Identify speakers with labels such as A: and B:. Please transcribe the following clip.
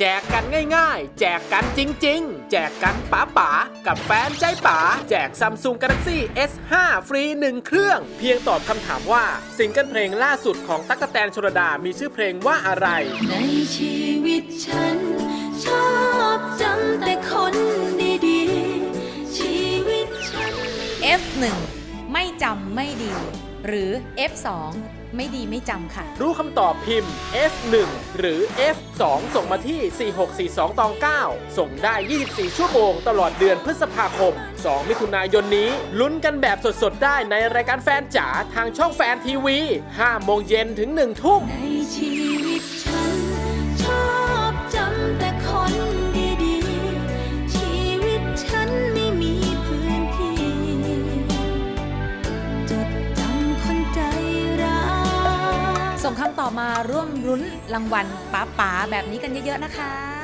A: แจกกันง่ายๆ แจกกันจริง ๆ แจกกันป๋าป๋าๆกับแฟนใจป๋าแจก Samsung Galaxy S5 ฟรี 1 เครื่อง เพียงตอบคำถามว่าซิงเกิลเพลงล่าสุดของตั๊กแตนชลดามีชื่อเพลงว่าอะไร
B: ในชีวิตฉัน ชอบจำแต่คนดีๆ ชีวิตฉัน
C: F1 ไม่จำไม่ดี หรือ F2 ไม่ดีไม่จำค่ะ
A: รู้คำตอบพิมพ์ F1 หรือ F2 ส่งมาที่ 4642ตอง9ส่งได้ 24 ชั่วโมงตลอดเดือนพฤษภาคม 2 มิถุนายนนี้ ลุ้นกันแบบสดๆ ได้ในรายการแฟนจ๋าทางช่องแฟนทีวี5โมงเย็นถึง 1 ทุ่ม
B: ตอ
C: มาร่วมรุ้นรางวัลป๋าป๋าๆแบบนี้กันเยอะๆนะคะ